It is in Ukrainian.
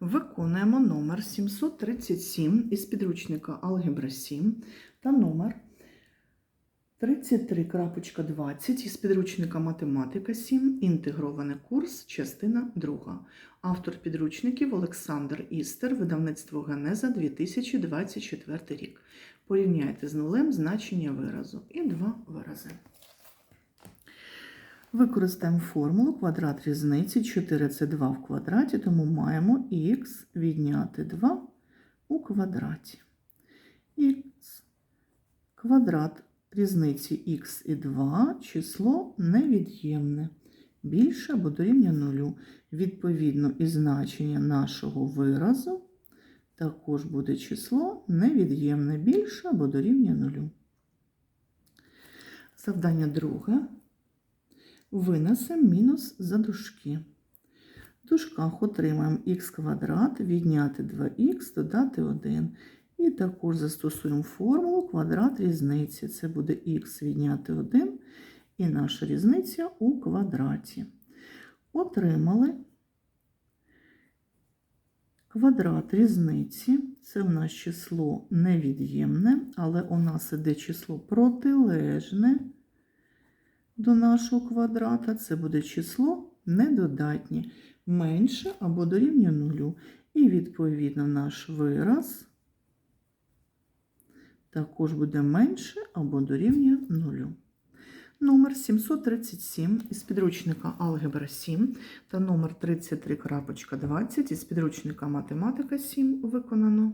Виконуємо номер 737 із підручника Алгебра 7 та номер 33.20 із підручника Математика 7, інтегрований курс, частина 2. Автор підручників Олександр Істер, видавництво Генеза 2024 рік. Порівняйте з нулем значення виразу і два вирази. Використаємо формулу квадрат різниці 4 це 2 в квадраті, тому маємо х відняти 2 у квадраті. Х квадрат різниці х і 2 число невід'ємне. Більше або дорівнює нулю. Відповідно, і значення нашого виразу також буде число невід'ємне більше або дорівнює нулю. Завдання друге. Винесемо мінус за дужки. В дужках отримаємо х квадрат, відняти 2х, додати 1. І також застосуємо формулу квадрат різниці. Це буде х відняти 1 і наша різниця у квадраті. Отримали квадрат різниці. Це в нас число невід'ємне, але у нас іде число протилежне до нашого квадрата. Це буде число недодатнє, менше або дорівнює нулю. І, відповідно, наш вираз також буде менше або дорівнює нулю. Номер 737 із підручника Алгебра 7 та номер 33.20 із підручника Математика 7 виконано.